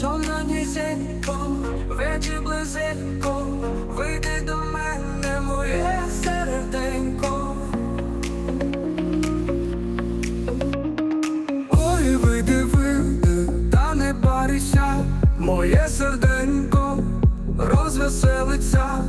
Сон на нісеньком, вечір близенько, вийди до мене моє серденько. Ой, вийди, вийди, та не барися, моє серденько розвеселиться.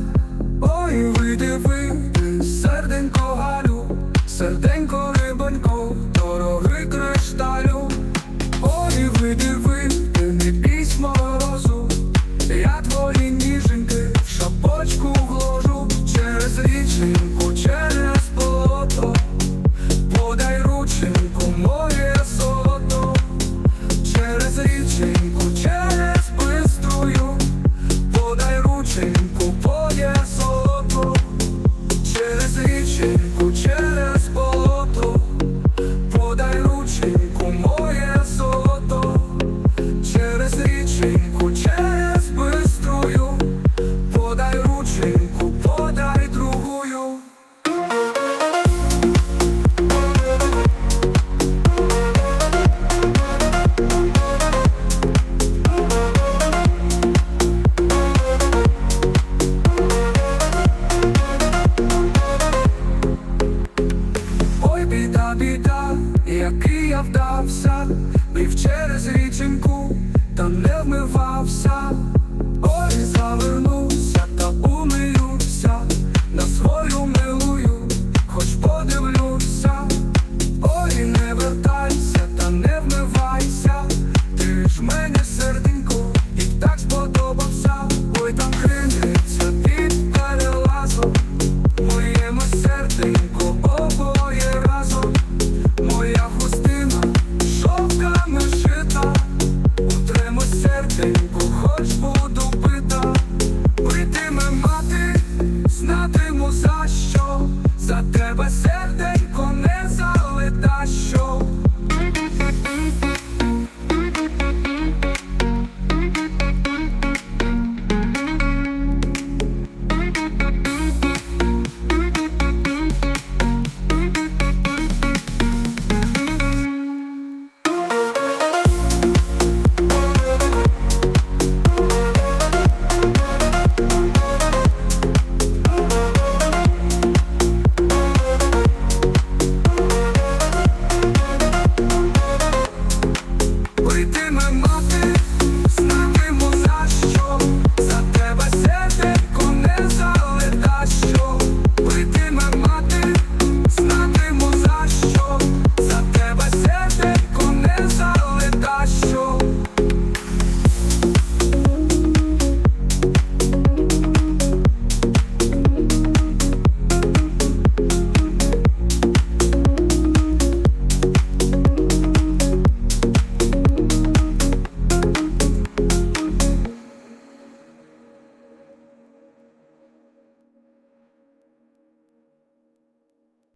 вдався, плів через річеньку, та не Satan. my mind.